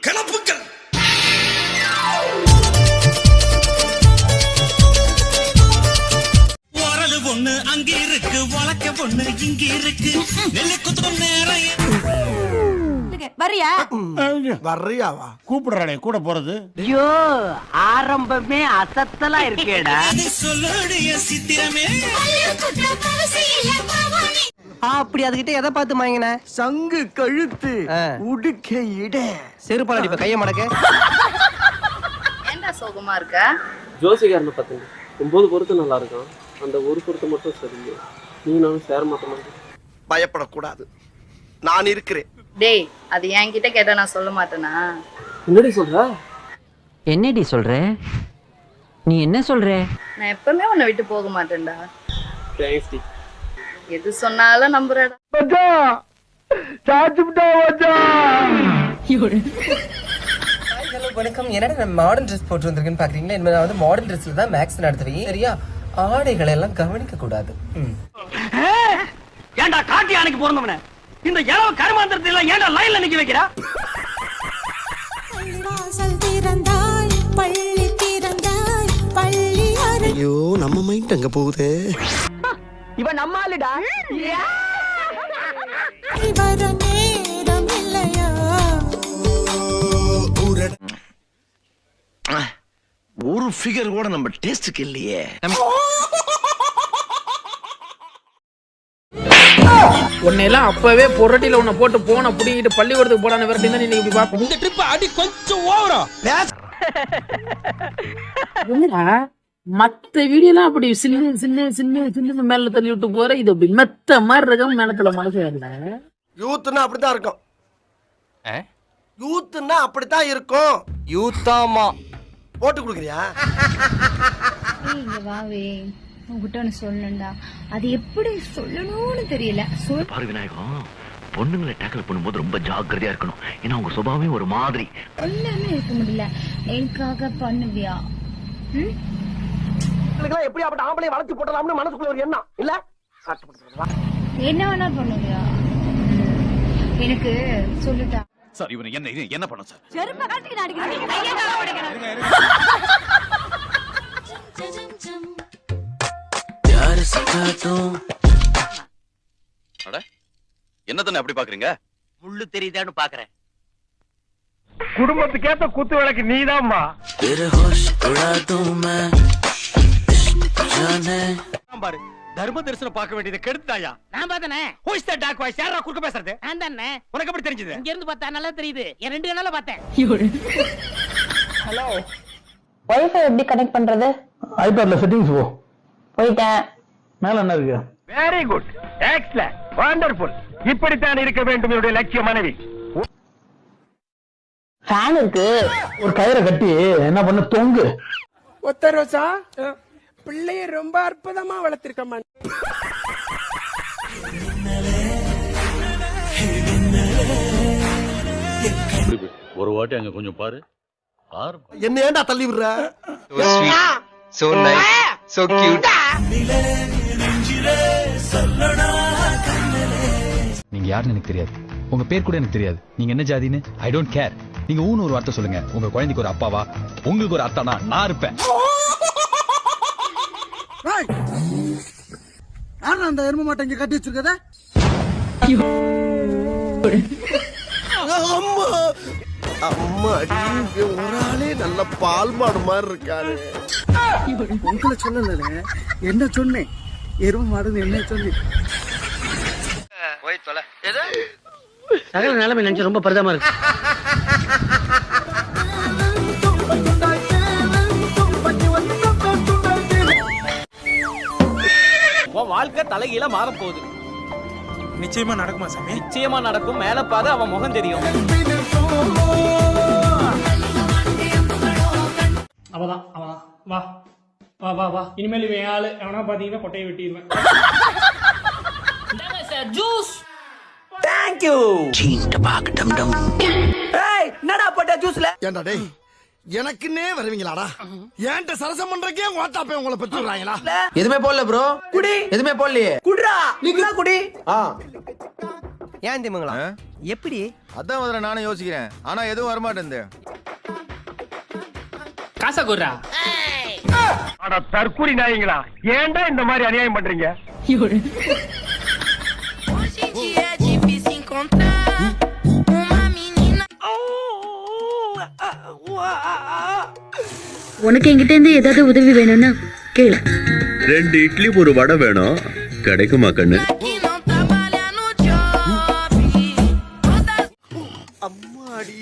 கிளப்புக்கள் உரலு பொண்ணு அங்க இருக்கு உலக்க பொண்ணு இங்க இருக்கு. நெல்லு குத்தும் நேரம். வரியா வர்றியாவா? கூப்பிடுறானே கூட போறது. ஐயோ ஆரம்பமே அசத்தலா இருக்கேடா. சொல்லுடைய சித்திரமே. அப்படி அதுகிட்ட எதை பார்த்து மாங்கின சங்கு கழுத்து உடுக்க இட. செருப்பால் அடிப்ப கைய மடக்க. ஏன்டா சோகமா இருக்க? ஜோசிகாரனை பார்த்துங்க. ஒன்பது பொருத்தம் நல்லா இருக்கும் அந்த ஒரு பொருத்தம் மட்டும் சரியில்லை. நீ நானும் சேர மாட்ட மாதிரி பயப்படக்கூடாது. நான் இருக்கிறேன். டேய் அது என்கிட்ட கேட்டா நான் சொல்ல மாட்டேனா? என்னடி சொல்ற? என்னடி சொல்ற? நீ என்ன சொல்ற? நான் எப்பவுமே உன்னை விட்டு போக மாட்டேன்டா. தேங்க்ஸ் டி. எது சொன்னாலும் நம்புறடா. ஹலோ வணக்கம். என்னடா நான் மாடர்ன் ட்ரெஸ் போட்டு வந்திருக்கேன்னு பாக்குறீங்களா? நான் வந்து மாடர்ன் ட்ரெஸ்ல தான் மேக்ஸ் நடத்துவேன் சரியா? ஆடைகளை எல்லாம் கவனிக்க கூடாது. ம். ஏன்டா காட்டி அணைக்கு பிறந்தவன இந்த இளவ கருமாந்திரத்தை எல்லாம் ஏன்டா லைன்ல நிக்க வைக்கிறா? ஐயோ நம்ம மைண்ட் அங்க போகுது? இவன் நம்மாளுடா. ஒரு ஃபிகர் கூட நம்ம டேஸ்டுக்கு இல்லையே. உன்னையெல்லாம் அப்பவே பொரட்டில உன்னை போட்டு போன புடிங்கிட்டு பள்ளிக்கூடத்துக்கு போடான்னு விரட்டி தான் நீங்க இப்படி பாப்ப இந்த ட்ரிப் அடி கொஞ்சம் ஓவரா. மத்த வீடியோலாம் அப்படி சின்ன சின்ன சின்ன சின்ன மேல தள்ளி விட்டு போற இது அப்படி மெத்த மாதிரி இருக்கும் மேலத்துல மனசு இல்ல. யூத்னா அப்படித்தான் இருக்கும். யூத்னா அப்படித்தான் இருக்கும். யூத்தாமா போட்டு கொடுக்குறியா? இங்க வாவே உங்ககிட்ட ஒன்று சொல்லணும்டா. அது எப்படி சொல்லணும்னு தெரியல. பாரு விநாயகம் பொண்ணுங்களை டேக்கிள் பண்ணும்போது ரொம்ப ஜாக்கிரதையா இருக்கணும். ஏன்னா உங்க சுபாவமே ஒரு மாதிரி. சொல்லாம இருக்க முடியல. எனக்காக பண்ணுவியா? ம்? எப்படி அப்படி ஆம்பளை வளர்ச்சி போட்டலாம்னு மனசுக்குள்ள ஒரு எண்ணம்? இல்ல? என்ன வேணா பண்ணுவியா எனக்கு சொல்லுடா. சார் இவனை என்ன இது என்ன பண்ண சார்? செருப்ப கட்டி நடிக்கிறேன் என்ன தானே அப்படி பாக்குறீங்க? முள்ளு தெரியுதான்னு பாக்குறேன். குடும்பத்துக்கு ஏத்த குத்து விளக்கு நீதாம்மா. பாரு தர்ம தரிசனம் பார்க்க வேண்டியதை கெடுத்தாயா? நான் பார்த்தனே. Who is that dark voice? யாரா குறுக்க பேசுறது? நான் தானே. உனக்கு எப்படி தெரிஞ்சது? இங்க இருந்து பார்த்தா நல்லா தெரியுது. என் ரெண்டு கண்ணால பார்த்தேன். வைஃபை எப்படி கனெக்ட் பண்றது? ஐபேட்ல செட்டிங்ஸ் போ. போயிட்டேன். மேல என்ன இருக்கு? வெரி குட் எக்ஸலன்ட் வண்டர்ஃபுல் இப்படித்தான் இருக்க வேண்டும் என்னுடைய லட்சிய மனைவி. ஃபேன் இருக்கு. ஒரு கயிறை கட்டி என்ன பண்ண தொங்கு. ஒத்த ரோசா பிள்ளைய ரொம்ப அற்புதமா வளர்த்திருக்கம்மா ஒரு வாட்டி அங்க கொஞ்சம் பாரு. பாரு என்ன ஏன்டா தள்ளி விடுற? சோ நைஸ் சோ கியூட் நீங்க யாருன்னு எனக்கு தெரியாது. உங்க பேர் கூட எனக்கு தெரியாது. நீங்க என்ன ஜாதின்னு? ஐ டோன்ட் கேர் நீங்க ஊன்னு ஒரு வார்த்தை சொல்லுங்க. உங்க குழந்தைக்கு ஒரு அப்பாவா? உங்களுக்கு ஒரு அத்தானா நான் இருப்பேன். யாரா அந்த எரும மாட்டை இங்க கட்டி வச்சிருக்கத அம்மா! அம்மா ஒரு ஆளே நல்ல பால் மாடு மாதிரி இருக்காரு. உங்களை சொல்லல என்ன சொன்னேன்? எரும மாடுன்னு என்ன சொன்னேன்? சகல நிலைமை நினைச்சு ரொம்ப பரிதமா இருக்கு. வாழ்க்கை தலைகீழ மாற போகுது நிச்சயமா நடக்குமா சாமி? நிச்சயமா நடக்கும். மேல பாரு அவன் முகம் தெரியும். அவதான் அவதான். வா. வா வா வா. இனிமேல் இவன் ஆளு. எவனா பாத்தீங்கன்னா கொட்டையை வெட்டிடுவேன். ஜூஸ்? தேங்க்யூ ஏய் என்னடா போட்ட ஜூஸ்ல? ஏன்டா டேய்? எனக்குன்னே வருவீங்களாடா? ஏன்ட்ட சரசம் பண்றக்கே ஓட்டாப்பே உங்களை பெற்றுறாங்களா எதுவுமே போடல ப்ரோ குடி. எதுவுமே போடலையே. குடிடா நீங்களா குடி. ஆ. ஏன் திமுங்களா எப்படி? அதான் முதல்ல நானும் யோசிக்கிறேன். ஆனா எதுவும் வரமாட்டேன் காசா அட தற்கூரி நாயங்களா. ஏன்டா இந்த மாதிரி அநியாயம் பண்றீங்க? உனக்கு என்கிட்ட இருந்து ஏதாவது உதவி வேணும்னா கேளு. ரெண்டு இட்லி ஒரு வடை வேணும். கிடைக்குமா கண்ணு? அம்மாடி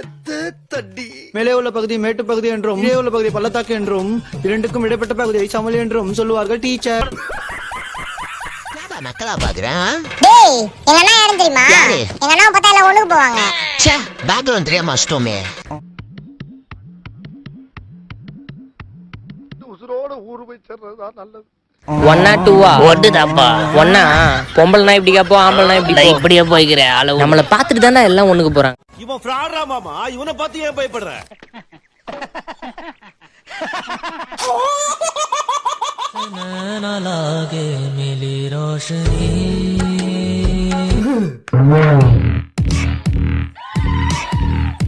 எத்த தட்டி. மேலே உள்ள பகுதி மேட்டு பகுதி என்றும் கீழே உள்ள பகுதி பள்ளத்தாக்கு என்றும் இரண்டுக்கும் இடைப்பட்ட பகுதியை சமலி என்றும் சொல்லுவார்கள் டீச்சர். மக்களா பாக்குறேன் டேய் யாரும் தெரியுமா? எங்க அண்ணா பார்த்தா எல்லாம் ஒண்ணுக்கு போவாங்க. பேக்ரவுண்ட் தெரியாம அஷ்டமே ஊரு போய் சேர்றதுதான் நல்லது. ஒன்னா டூவா ஒட்டு தாப்பா ஒன்னா? பொம்பளைனா இப்படி கேப்போம் ஆம்பளைனா இப்படி இப்படியே போய்க்கிற அளவு நம்மள பாத்துட்டு தானே எல்லாம் ஒண்ணுக்கு போறாங்க. இவன் ஃப்ராடா மாமா? இவனை பார்த்து ஏன் பயப்படுற?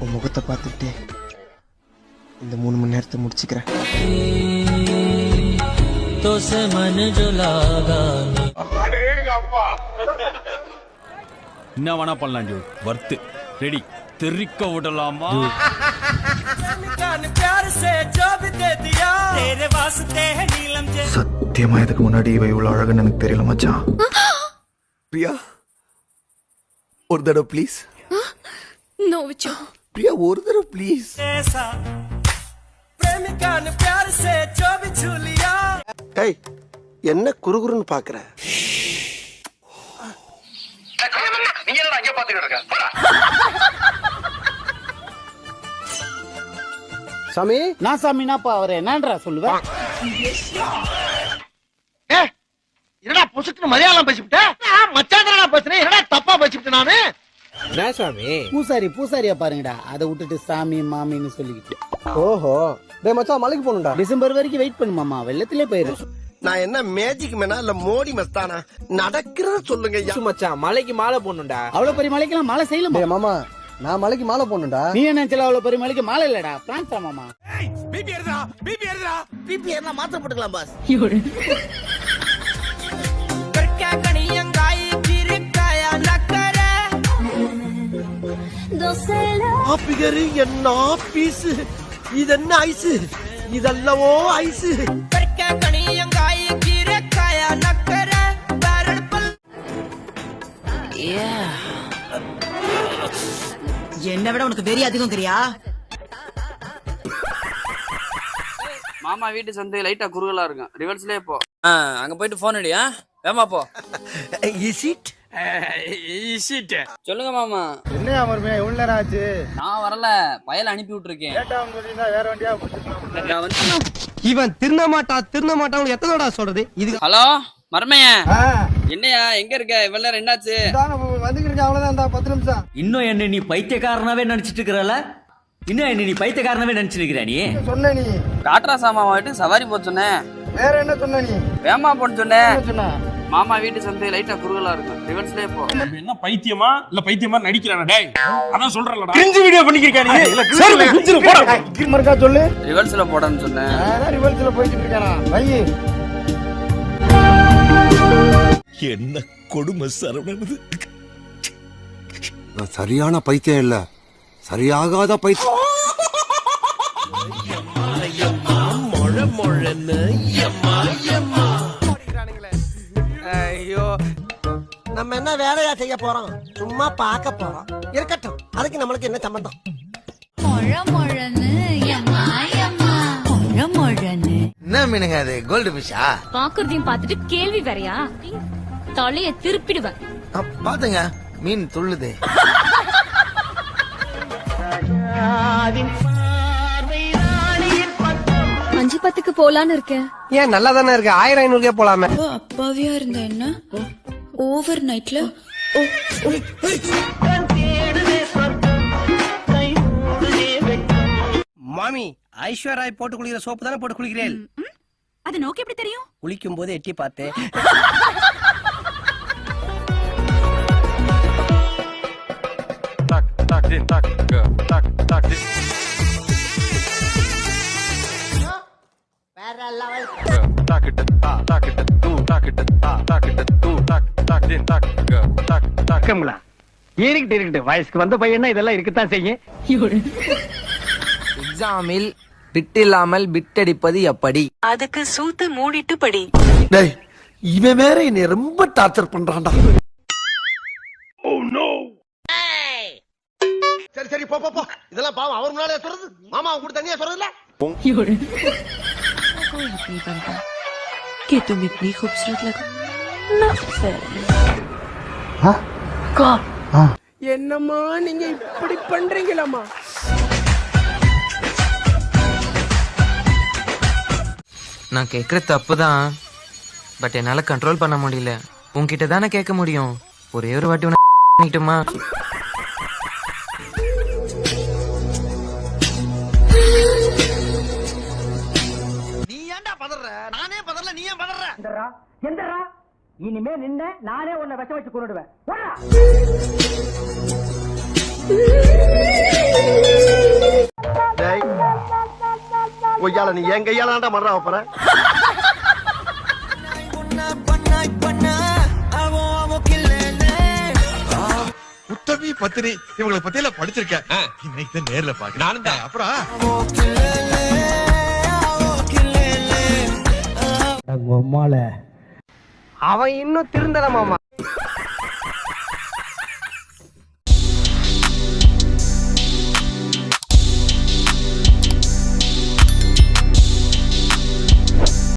உன் முகத்தை பார்த்துட்டு இந்த மூணு மணி நேரத்தை முடிச்சுக்கிறேன். என்ன வேணா பண்ணலாம் டியூட் வர்த்து ரெடி தெரிக்க விடலாமா तेरे वास्ते है नीलम जे சத்தியமா இதுக்கு முன்னாடி இவ இவ்வளவு அழகுன்னு எனக்கு தெரியல மச்சான் பிரியா ஒரு தடவை ப்ளீஸ் நோ விச்சோ பிரியா ஒரு தடவை ப்ளீஸ் ऐसा ஏய் என்ன குறுகுறுன்னு பாக்குற நீங்க என்னடா அங்க பாத்துக்கிட்டு இருக்க சாமி? நான் சாமினாப்பா அவர் என்னன்றா சொல்லுவேன் என்னடா புசுக்குன்னு மலையாளம் பேசிவிட்ட? மச்சான் பேசுறேன் என்னடா தப்பா பேசிவிட்டு நானு? பூசாரி பூசாரியா பாருங்கடா அதை விட்டுட்டு சாமி மாமின்னு சொல்லிக்கிட்டு. ஓஹோ. டேய் மச்சான் மலைக்கு போகணும்டா. டிசம்பர் வரைக்கும் வெயிட் பண்ணுமாமா வெள்ளத்திலே போயிரு. நான் என்ன மேஜிக் மேனா இல்ல மோடி மஸ்தானா? நடக்கிறத சொல்லுங்க ஐயா. மச்சான் மலைக்கு மாலை போடணும்டா. அவ்வளவு பெரிய மலைக்கெல்லாம் மாலை செய்யலாமா? மாமா நான் மலைக்கு மாலை போடணும்டா. நீ என்ன நினைச்சல அவ்வளவு பெரிய மலைக்கு மாலை இல்லடா? பிரான்ஸ் மாமா. பிபி ஏறுதா பிபி ஏறுதா பிபி என்ன மாத்திரை போட்டுக்கலாம் பாஸ் ஆப்பிகரு என்ன பீஸ். இது என்ன ஐஸ் இதெல்லவோ ஐஸ் என்ன விட உனக்கு வெறி அதிகம் தெரியா மாமா வீட்டு சந்தை லைட்டா குறுகலா இருக்கும். ரிவர்ஸ்லயே போ. அங்க போயிட்டு போன் அடியா? வேமா போ. இஸ் இட் சொல்லுங்க மாமா. என்ன அமர்மே எவ்வளவு நேரம் ஆச்சு? நான் வரல. பயல அனுப்பி விட்டுருக்கேன். வேற வண்டியா நான் வந்து- இவன் திருந்த மாட்டா திருந்த மாட்டான் எத்தனோடா சொல்றது? இது ஹலோ மர்மைய. என்னையா எங்க இருக்க? இவ்வளவு நேரம் என்னாச்சு? வந்துக்கிட்டு அவ்வளவுதான் பத்து நிமிஷம். இன்னும் என்ன நீ பைத்தியக்காரனாவே நினைச்சிட்டு இருக்கிறல இன்னும் என்ன நீ பைத்தியக்காரனாவே நினைச்சிட்டு இருக்கிற நீ? சொன்ன நீ? டாட்ரா சாமா வீட்டு சவாரி போக சொன்னேன். வேற என்ன சொன்ன நீ? வேமா போன்னு சொன்னேன். மாமா வீட்டு சந்தை லைட்டா குறுகலா இருக்கும். ரிவர்ஸ்லயே போ. என்ன பைத்தியமா? இல்ல பைத்தியமா நடிக்கிறானா டேய். அதான் சொல்றேன்லடா. கிரிஞ்சு வீடியோ பண்ணிக்கிறீங்க நீ சரி கிரிஞ்சு போடா. மறுக்கா சொல்லு. ரிவர்ஸ்ல போடன்னு சொன்னேன். ரிவல்ஸ்ல போயிட்டு இருக்கானா? வை. என்ன கொடுமை சரவணனது நான் சரியான பைத்தியம் இல்ல. சரியாகாத பைத்தியம். நம்ம என்ன வேலையா செய்ய போறோம்? சும்மா பார்க்க போறோம். இருக்கட்டும். அதுக்கு நம்மளுக்கு என்ன சம்பந்தம்? என்ன மீனுங்க அது? கோல்டு ஃபிஷ்ஷா? பாக்குறதையும் பார்த்துட்டு கேள்வி வேறயா? தலைய திருப்பிடுவேன் பாத்துங்க. மீன் துள்ளுது. அஞ்சு பத்துக்கு போலான்னு இருக்கேன். ஏன் நல்லா தானே இருக்கு? ஆயிரம் ஐநூறுக்கே போலாமே. அப்பாவியா இருந்த என்ன? ஓவர் நைட்ல மாமி ஐஸ்வர்யாய் போட்டு குளிக்கிற சோப்பு தானே போட்டு குளிக்கிறேன் அது நோக்கி எப்படி தெரியும்? குளிக்கும் போது எட்டி பார்த்தேன். Tak, tak, dzień. இருக்கட்டு இருக்கட்டு வயசுக்கு வந்த பையனா இதெல்லாம் இருக்கத்தான் செய்யும் எக்ஸாமில் பிட் இல்லாமல் பிட் அடிப்பது எப்படி அதுக்கு சூத்து மூடிட்டு படி டேய் இவன் வேற என்னை ரொம்ப டார்ச்சர் பண்றான்டா சரி சரி போ போ போ இதெல்லாம் பாவம் அவர் முன்னாலே சொல்றது மாமா அவங்க கூட தனியா சொல்றதுல कि तुम इतनी खूबसूरत लगो என்னம்மா நீங்க இப்படி பண்றீங்களாமா நான் கேக்குற தப்பு தான் பட் என்னால கண்ட்ரோல் பண்ண முடியல. உன்கிட்ட தானே கேட்க முடியும். ஒரே ஒரு வாட்டி உன பண்ணிட்டுமா? நீ ஏன்டா பதற? நானே பதறல நீ ஏன் பதற? எந்தரா. இனிமே நின்ன நானே உன்னை விஷ வச்சு கொண்டுடுவேன் டேய் ஒய்யால நீ என் கையால தான்டா மறா போற. உத்தமி பத்தினி இவங்களை பத்தி எல்லாம் படிச்சிருக்கேன் இன்னைக்கு தான் நேர்ல பாக்க நானும் தான். அப்புறம்? அவன் இன்னும் திருந்தல மாமா.